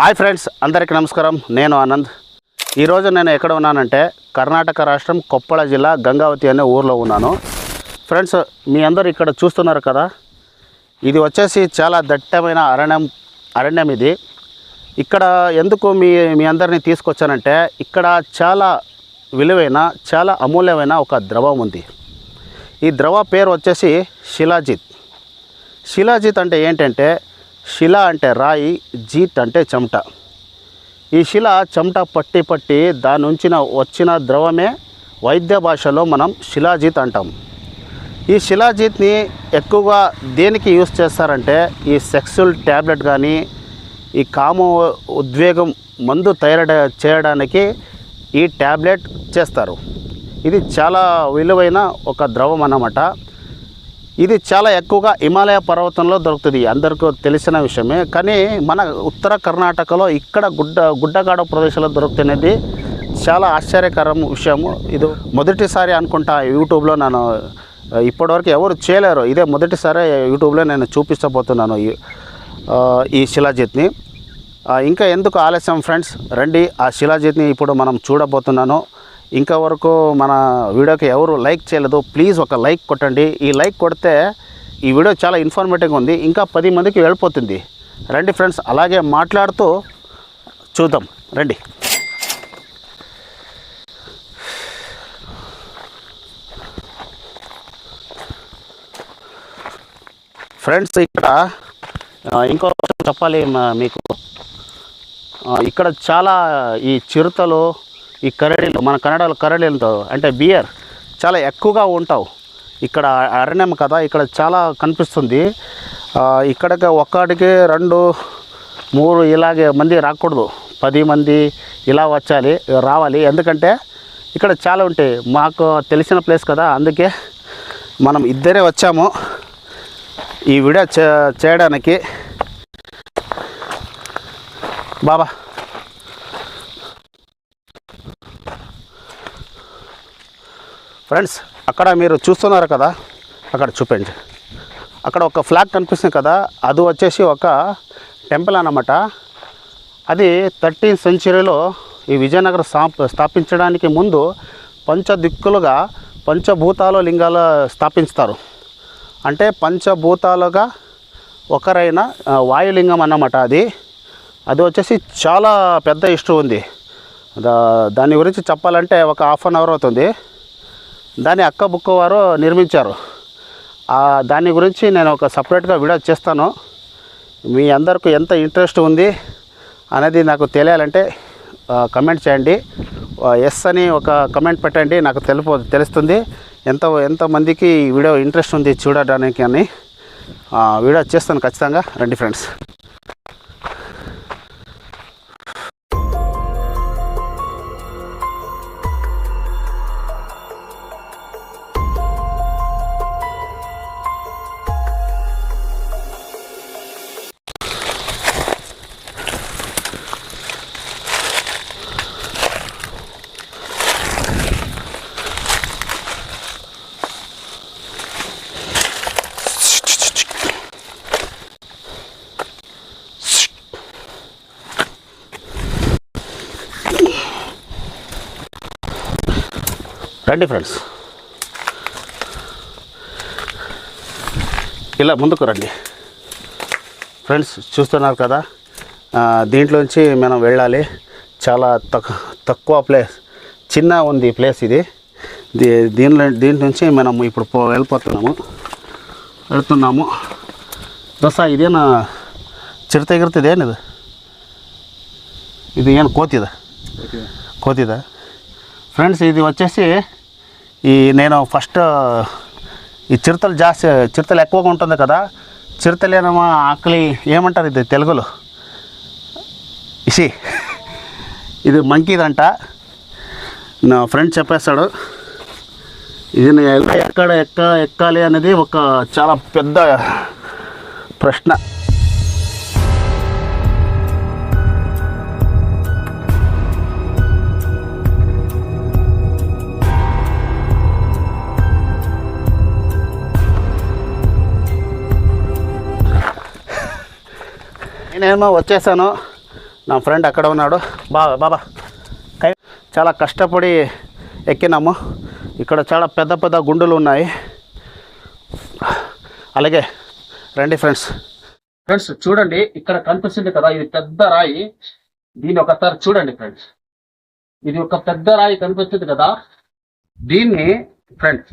Hi friends అందరికీ నమస్కారం. నేను ఆనంద్. ఈరోజు నేను ఎక్కడ ఉన్నానంటే కర్ణాటక రాష్ట్రం కొప్పళ జిల్లా గంగావతి అనే ఊర్లో ఉన్నాను. ఫ్రెండ్స్ మీ అందరు ఇక్కడ చూస్తున్నారు కదా ఇది వచ్చేసి చాలా దట్టమైన అరణ్యం అరణ్యం ఇది. ఇక్కడ ఎందుకు మీ మీ అందరినీ తీసుకొచ్చానంటే ఇక్కడ చాలా విలువైన చాలా అమూల్యమైన ఒక ద్రవం ఉంది. ఈ ద్రవ పేరు వచ్చేసి శిలాజిత్. శిలాజిత్ అంటే ఏంటంటే శిల అంటే రాయి జీత్ అంటే చెమట. ఈ శిల చెమట పట్టి పట్టి దాని నుంచి వచ్చిన ద్రవమే వైద్య భాషలో మనం శిలాజీత్ అంటాం. ఈ శిలాజీత్ని ఎక్కువగా దేనికి యూస్ చేస్తారంటే ఈ సెక్సువల్ ట్యాబ్లెట్ కానీ ఈ కామ ఉద్వేగం మందు తయారు చేయడానికి ఈ ట్యాబ్లెట్ చేస్తారు. ఇది చాలా విలువైన ఒక ద్రవం అన్నమాట. ఇది చాలా ఎక్కువగా హిమాలయ పర్వతంలో దొరుకుతుంది. అందరికీ తెలిసిన విషయమే. కానీ మన ఉత్తర కర్ణాటకలో ఇక్కడ గుడ్డ గుడ్డగాడ ప్రదేశంలో దొరుకుతున్నది చాలా ఆశ్చర్యకరం విషయము. ఇది మొదటిసారి అనుకుంటా యూట్యూబ్లో నేను ఇప్పటివరకు ఎవరు చేయలేరు. ఇదే మొదటిసారి యూట్యూబ్లో నేను చూపించబోతున్నాను ఈ ఈ శిలాజిత్ని. ఇంకా ఎందుకు ఆలస్యం ఫ్రెండ్స్? రండి ఆ శిలాజిత్ని ఇప్పుడు మనం చూడబోతున్నాను. ఇంకా వరకు మన వీడియోకి ఎవరు లైక్ చేయలేదు ప్లీజ్ ఒక లైక్ కొట్టండి. ఈ లైక్ కొడితే ఈ వీడియో చాలా ఇన్ఫర్మేటివ్గా ఉంది. ఇంకా పది మందికి వెళ్ళిపోతుంది. రండి ఫ్రెండ్స్ అలాగే మాట్లాడుతూ చూద్దాం. రండి. ఫ్రెండ్స్ ఇక్కడ ఇంకో చెప్పాలి మీకు. ఇక్కడ చాలా ఈ చిరుతలు ఈ కరడీలు మన కన్నడలో కరడీలతో అంటే బియర్ చాలా ఎక్కువగా ఉంటావు. ఇక్కడ అరణ్యం కదా ఇక్కడ చాలా కనిపిస్తుంది. ఇక్కడికి ఒక్కడికి రెండు మూడు ఇలాగే మంది రాకూడదు. పది మంది ఇలా వచ్చాలి రావాలి. ఎందుకంటే ఇక్కడ చాలా ఉంటాయి. మాకు తెలిసిన ప్లేస్ కదా అందుకే మనం ఇద్దరే వచ్చాము ఈ వీడియో చేయడానికి. బాబా. ఫ్రెండ్స్ అక్కడ మీరు చూస్తున్నారు కదా అక్కడ చూపించండి అక్కడ ఒక ఫ్లాగ్ కనిపిస్తుంది కదా అది వచ్చేసి ఒక టెంపుల్ అన్నమాట. అది థర్టీన్త్ సెంచరీలో ఈ విజయనగరం స్థాప స్థాపించడానికి ముందు పంచదిక్కులుగా పంచభూతాల లింగాలు స్థాపిస్తారు. అంటే పంచభూతాలుగా ఒకరైన వాయులింగం అన్నమాట అది. అది వచ్చేసి చాలా పెద్ద ఇష్టం ఉంది. దా దాని గురించి చెప్పాలంటే ఒక హాఫ్ అన్ అవర్ అవుతుంది. దాన్ని అక్క బుక్క వారు నిర్మించారు. దాని గురించి నేను ఒక సపరేట్గా వీడియో చేస్తాను. మీ అందరికి ఎంత ఇంట్రెస్ట్ ఉంది అనేది నాకు తెలియాలంటే కమెంట్ చేయండి. ఎస్ అని ఒక కమెంట్ పెట్టండి నాకు తెలుపు తెలుస్తుంది. ఎంత ఎంతమందికి ఈ వీడియో ఇంట్రెస్ట్ ఉంది చూడడానికి అని వీడియో చేస్తాను ఖచ్చితంగా. రండి ఫ్రెండ్స్ రండి ఫ్రెండ్స్. ఇలా ముందుకు రండి. ఫ్రెండ్స్ చూస్తున్నారు కదా దీంట్లోంచి మనం వెళ్ళాలి. చాలా తక్కువ ప్లేస్ చిన్న ఉంది ప్లేస్ ఇది. దీ దీనిలో దీంట్లో నుంచి మనం ఇప్పుడు పో వెళ్ళిపోతున్నాము. వెళుతున్నాము. దోస ఇదేనా? చిరుత ఎగురుతుంది ఇది? ఇది ఏం కోతిదా. కోతిదా? ఫ్రెండ్స్ ఇది వచ్చేసి ఈ నేను ఫస్ట్ ఈ చిరుతలు జాస్తి చిరుతలు ఎక్కువగా ఉంటుంది కదా చిరుతలేనమా ఆకలి ఏమంటారు ఇది తెలుగులో? ఇసి ఇది మంకీదంట నా ఫ్రెండ్ చెప్పేస్తాడు. ఇది ఎక్కడ ఎక్క ఎక్కాలి అనేది ఒక చాలా పెద్ద ప్రశ్న. నేను వచ్చేసాను. నా ఫ్రెండ్ అక్కడ ఉన్నాడు. బా బాబా. కై చాలా కష్టపడి ఎక్కినాము. ఇక్కడ చాలా పెద్ద పెద్ద గుండులు ఉన్నాయి. అలాగే రండి ఫ్రెండ్స్. ఫ్రెండ్స్ చూడండి ఇక్కడ కనిపిస్తుంది కదా ఇది పెద్ద రాయి. దీని ఒకసారి చూడండి ఫ్రెండ్స్. ఇది ఒక పెద్ద రాయి కనిపిస్తుంది కదా. దీన్ని ఫ్రెండ్స్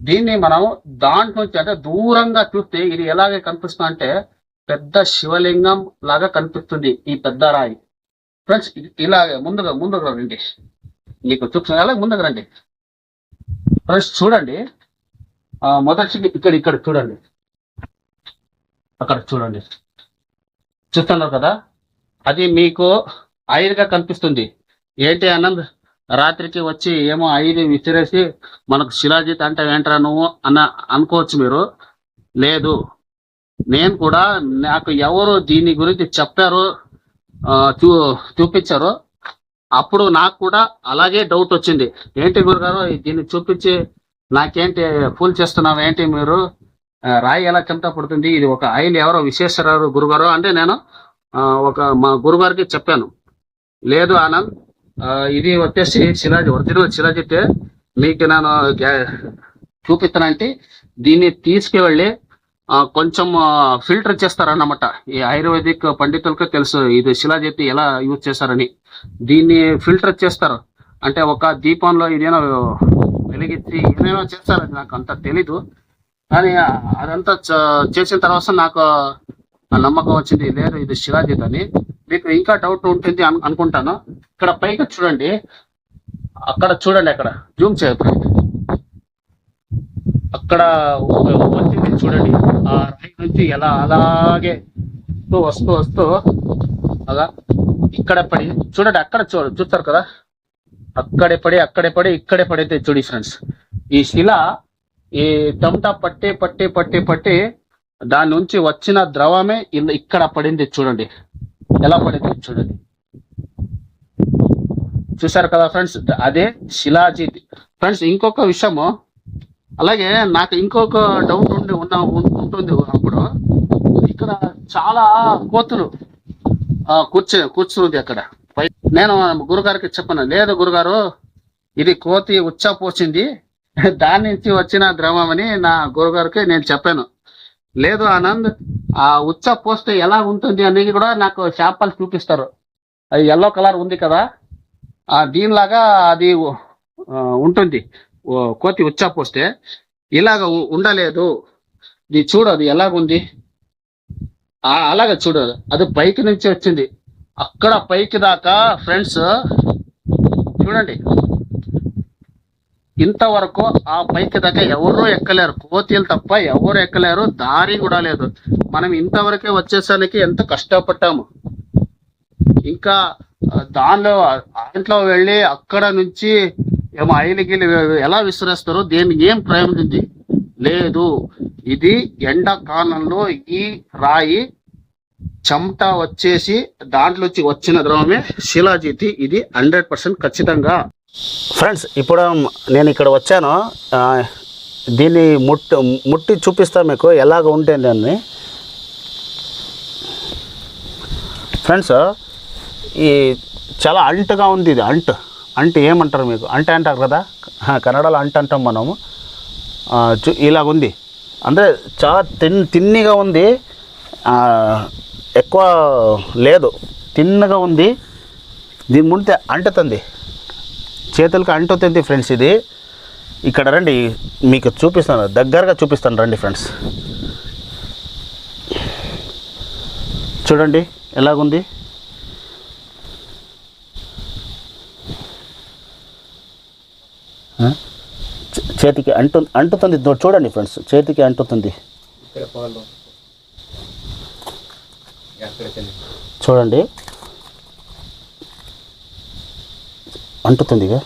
దీన్ని మనం దాంట్లో నుంచి అంటే దూరంగా చూస్తే ఇది ఎలాగే కనిపిస్తుంది అంటే పెద్ద శివలింగం లాగా కనిపిస్తుంది ఈ పెద్ద రాయి. ఫ్రెండ్స్ ఇలాగే ముందుగా ముందుగా రండి. మీకు చూపిస్తుంది అలాగే ముందుకు రండి. ఫ్రెండ్స్ చూడండి. మొదటి ఇక్కడ ఇక్కడ చూడండి. అక్కడ చూడండి. చూస్తున్నారు కదా? అది మీకు ఐదుగా కనిపిస్తుంది. ఏంటి ఆనంద్ రాత్రికి వచ్చి ఏమో ఐదు విసిరేసి మనకు శిలాజిత్ అంటే ఏంట్రా నువ్వు అన్న అనుకోవచ్చు మీరు. లేదు. నేను కూడా నాకు ఎవరు దీని గురించి చెప్పారు చూ చూపించారు అప్పుడు నాకు కూడా అలాగే డౌట్ వచ్చింది. ఏంటి గురుగారు దీన్ని చూపించి నాకేంటి ఫూల్ చేస్తున్నావు? ఏంటి మీరు? రాయి ఎలా చెమట పడుతుంది? ఇది ఒక ఆయన ఎవరో విశ్వేశ్వరరావు గురుగారు అంటే నేను ఒక మా గురుగారికి చెప్పాను. లేదు ఆనంద్ ఇది వచ్చేసి శిలాజి ఒరిజినల్ శిలాజితే మీకు నేను చూపిస్తానంటే దీన్ని తీసుకువెళ్ళి కొంచెం ఫిల్టర్ చేస్తారన్నమాట. ఈ ఆయుర్వేదిక్ పండితులకే తెలుసు ఇది శిలాజెత్తి ఎలా యూజ్ చేస్తారని దీన్ని ఫిల్టర్ చేస్తారు. అంటే ఒక దీపంలో ఇదేనో వెలిగించి ఏమేమో చేస్తారని అది నాకు అంత తెలీదు. కానీ అదంతా చేసిన తర్వాత నాకు ఆ నమ్మకం వచ్చింది లేదు ఇది శిలాజిత్ అని. మీకు ఇంకా డౌట్ ఉంటుంది అనుకుంటాను. ఇక్కడ పైకి చూడండి. అక్కడ చూడండి అక్కడ. జూమ్ చేయదు అక్కడ వచ్చింది చూడండి. ఆ రాయి నుంచి ఎలా అలాగే వస్తూ వస్తూ వస్తూ అలా ఇక్కడ పడి చూడండి అక్కడ చూ చూస్తారు కదా? అక్కడే పడి అక్కడే పడి ఇక్కడే పడితే చూడి ఫ్రెండ్స్. ఈ శిల ఈ టమటా పట్టి పట్టి పట్టి పట్టి దాని నుంచి వచ్చిన ద్రవమే ఇక్కడ పడింది చూడండి. ఎలా పడింది చూడండి. చూసారు కదా ఫ్రెండ్స్? అదే శిలాజీ ఫ్రెండ్స్ ఇంకొక విషయము అలాగే నాకు ఇంకొక డౌట్ ఉండి ఉన్న ఉంటుంది అప్పుడు. ఇక్కడ చాలా కోతులు ఆ, కూర్చో కూర్చుంది అక్కడ. నేను గురుగారికి చెప్పాను లేదు గురుగారు ఇది కోతి ఉచ్చ పోసింది దాని నుంచి వచ్చిన ద్రవం అని నా గురుగారికి నేను చెప్పాను. లేదు ఆనంద్ ఆ ఉచ్చ పోస్తే ఎలా ఉంటుంది అనేది కూడా నాకు చేపలు చూపిస్తారు. అది ఎల్లో కలర్ ఉంది కదా దీనిలాగా అది ఉంటుంది. కోతి ఉచ్చ పోస్తే ఇలాగ ఉండలేదు. ఇది చూడు అది ఎలాగుంది? ఆ చూడు అది. పైకి నుంచి వచ్చింది. అక్కడ పైకి దాకా ఫ్రెండ్స్ చూడండి. ఇంతవరకు ఆ పైకి దాకా ఎవరు ఎక్కలేరు. కోతీలు తప్ప ఎవరు ఎక్కలేరు. దారి కూడా లేదు. మనం ఇంతవరకే వచ్చేసరికి ఎంత కష్టపడ్డాము. ఇంకా ఆ, దానిలో దాంట్లో వెళ్ళి అక్కడ నుంచి ఏమో ఆయనకి ఎలా విసిరేస్తారో దేనికి ఏం ప్రయోజనం ఉంది లేదు. ఇది ఎండాకాలంలో ఈ రాయి చెమట వచ్చేసి దాంట్లోంచి వచ్చిన ద్రవమే శిలాజీతి. ఇది హండ్రెడ్ పర్సెంట్ ఖచ్చితంగా. ఫ్రెండ్స్ ఇప్పుడు నేను ఇక్కడ వచ్చాను. దీన్ని ముట్టి ముట్టి చూపిస్తాను మీకు ఎలాగ ఉంటుంది అని ఫ్రెండ్స్ ఈ చాలా అంటుగా ఉంది ఇది అంటు. అంటే ఏమంటారు మీకు? అంటే అంటారు కదా? కన్నడలో అంట అంటాం మనము. ఆ, చూ- ఇలాగ ఉంది అంటే చాలా తిన్ తిన్నిగా ఉంది. ఎక్కువ లేదు. తిన్నగా ఉంది. దీని ముంటే అంటుతుంది చేతులకు అంటుతుంది ఫ్రెండ్స్ ఇది. ఇక్కడ రండి మీకు చూపిస్తాను. దగ్గరగా చూపిస్తాను రండి ఫ్రెండ్స్. చూడండి ఎలాగుంది? చేతికి అంటు అంటుతుంది. చూడండి ఫ్రెండ్స్ చేతికి అంటుతుంది. చూడండి. అంటుతుందిగా.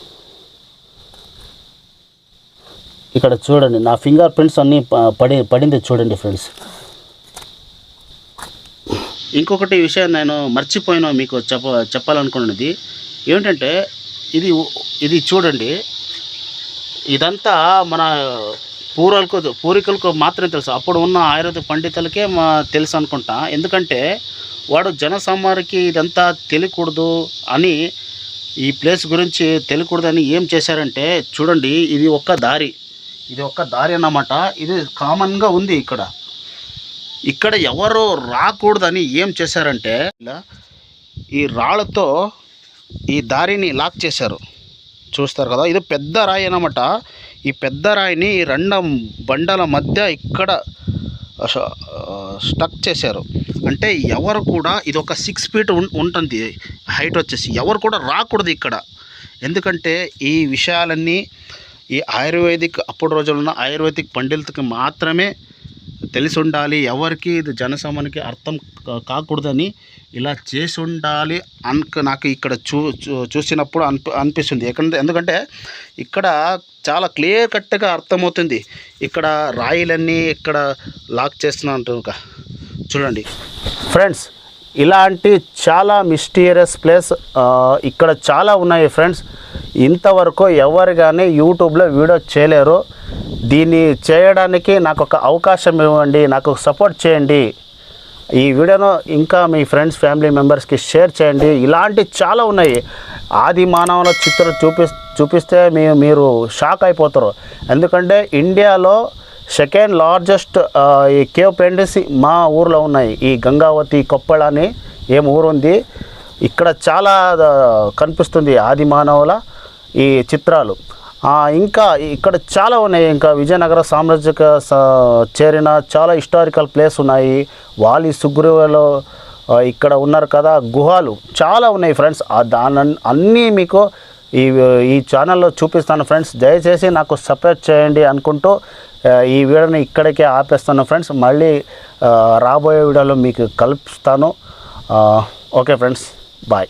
ఇక్కడ చూడండి నా ఫింగర్ ప్రింట్స్ అన్నీ పడి పడింది చూడండి ఫ్రెండ్స్. ఇంకొకటి విషయం నేను మర్చిపోయినా మీకు చెప్ప చెప్పాలనుకున్నది. ఏంటంటే ఇది ఇది చూడండి. ఇదంతా మన పూర్వలకు పూర్వీకులకు మాత్రమే తెలుసు. అప్పుడు ఉన్న ఆయుర్వేద పండితులకే మా తెలుసు అనుకుంటా. ఎందుకంటే వాడు జనసామాన్యకి ఇదంతా తెలియకూడదు అని ఈ ప్లేస్ గురించి తెలియకూడదని ఏం చేశారంటే చూడండి ఇది ఒక్క దారి. ఇది ఒక్క దారి అన్నమాట. ఇది కామన్గా ఉంది ఇక్కడ. ఇక్కడ ఎవరు రాకూడదని ఏం చేశారంటే ఇలా ఈ రాళ్ళతో ఈ దారిని లాక్ చేశారు. చూస్తారు కదా ఇది పెద్ద రాయి అనమాట ఈ పెద్ద రాయిని ఈ రెండు బండల మధ్య ఇక్కడ స్టక్ చేశారు. అంటే ఎవరు కూడా ఇది ఒక సిక్స్ ఫీట్ ఉం- ఉంటుంది. హైట్ వచ్చేసి ఎవరు కూడా రాకూడదు ఇక్కడ. ఎందుకంటే ఈ విషయాలన్నీ ఈ ఆయుర్వేదిక్ అప్పుడు రోజుల్లో ఉన్న ఆయుర్వేదిక్ పండితులకి మాత్రమే తెలిసి ఉండాలి ఎవరికి ఇది జనసామాన్యకి అర్థం కా- కాకూడదని ఇలా చేసి ఉండాలి అన్క నాకు ఇక్కడ చూ చూ- చూసినప్పుడు అనిపి అనిపిస్తుంది. ఎక్కడ ఎందుకంటే ఇక్కడ చాలా క్లియర్ కట్గా అర్థమవుతుంది. ఇక్కడ రాయిలన్నీ ఇక్కడ లాక్ చేస్తున్నట్టు చూడండి. ఫ్రెండ్స్ ఇలాంటి చాలా మిస్టీరియస్ ప్లేస్ ఇక్కడ చాలా ఉన్నాయి ఫ్రెండ్స్. ఇంతవరకు ఎవరు కానీ యూట్యూబ్లో వీడియో చేయలేరు. దీన్ని చేయడానికి నాకు ఒక అవకాశం ఇవ్వండి నాకు సపోర్ట్ చేయండి. ఈ వీడియోను ఇంకా మీ ఫ్రెండ్స్ ఫ్యామిలీ మెంబర్స్కి షేర్ చేయండి. ఇలాంటి చాలా ఉన్నాయి. ఆది మానవుల చిత్రం చూపి చూపిస్తే మీ మీరు షాక్ అయిపోతారు. ఎందుకంటే ఇండియాలో సెకండ్ లార్జెస్ట్ ఈ కేవ్ పెయింటింగ్స్ మా ఊర్లో ఉన్నాయి. ఈ గంగావతి కొప్పళ అని ఏం ఊరు ఉంది? ఇక్కడ చాలా కనిపిస్తుంది ఆది మానవుల ఈ చిత్రాలు. ఇంకా ఇక్కడ చాలా ఉన్నాయి. ఇంకా విజయనగర సామ్రాజ్యక చేరిన చాలా హిస్టారికల్ ప్లేస్ ఉన్నాయి. వాలి సుగ్రీవలో ఇక్కడ ఉన్నారు కదా గుహాలు చాలా ఉన్నాయి ఫ్రెండ్స్ దాని అన్నీ మీకు ఈ ఈ ఛానల్లో చూపిస్తాను ఫ్రెండ్స్ దయచేసి నాకు సపోర్ట్ చేయండి అనుకుంటూ ఈ వీడియోని ఇక్కడికే ఆపేస్తాను ఫ్రెండ్స్ మళ్ళీ రాబోయే వీడియోలో మీకు కలుపుతాను. Okay friends bye